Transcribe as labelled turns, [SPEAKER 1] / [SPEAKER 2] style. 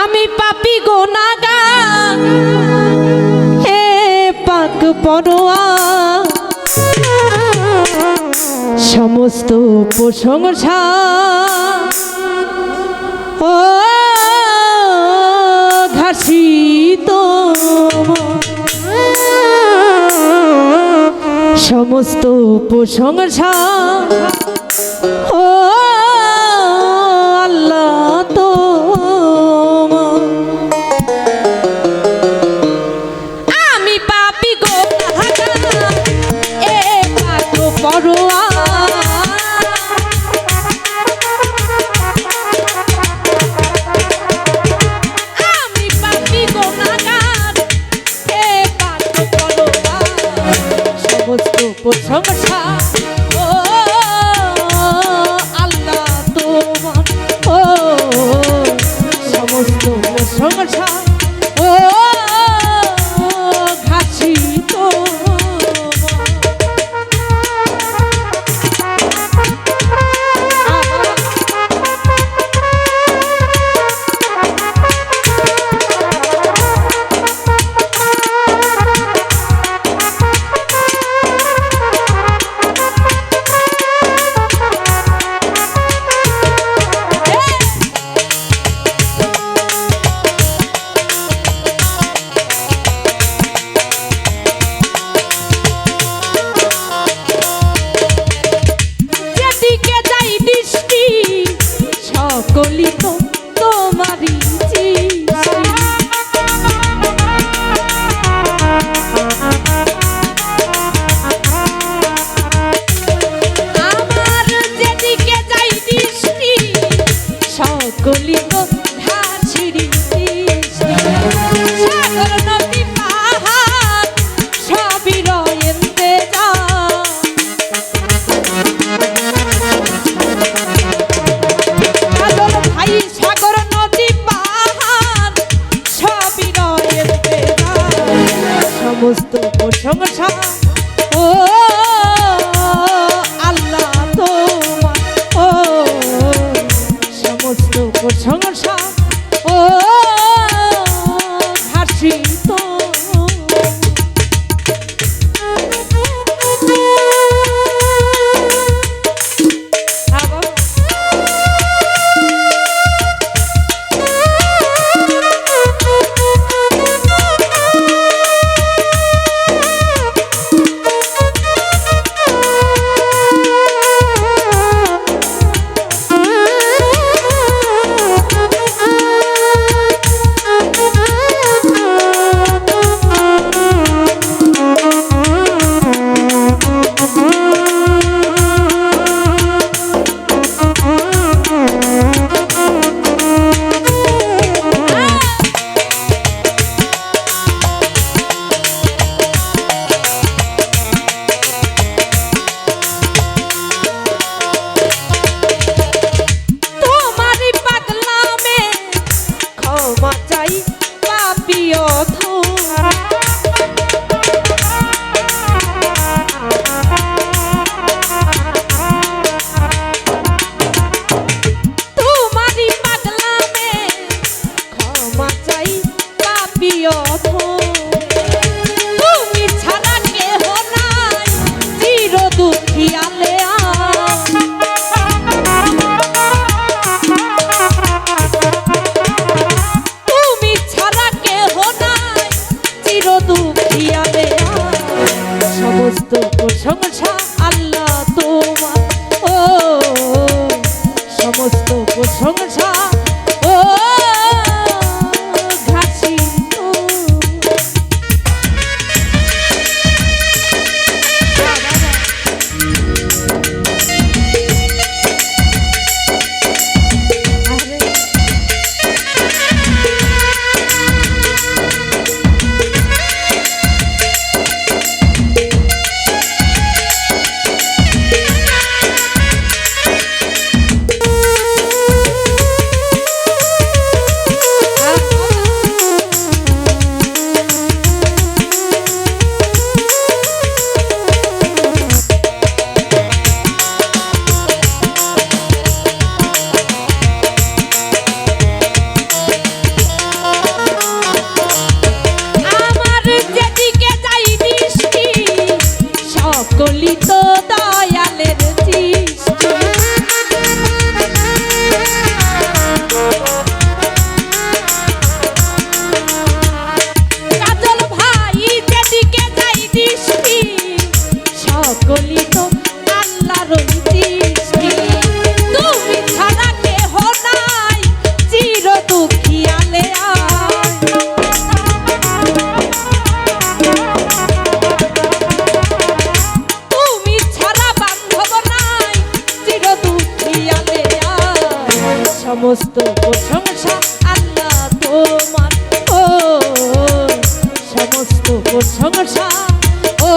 [SPEAKER 1] আমি পাপি গোনাগা হে পাক পরোয়া। সমস্ত প্রশংসা। ও ঘাসি তো প্রশংসা time. সমস্ত প্রশংসা 정을 쳐 চরণ দৃষ্টি তুমি ছাড়া কেহ নাই তুমি ছাড়া বান্ধব নাই, চির দুঃখিয়ালে সমস্ত প্রশংসা আল্লাহ তোমার ও সমস্ত প্রশংসা ও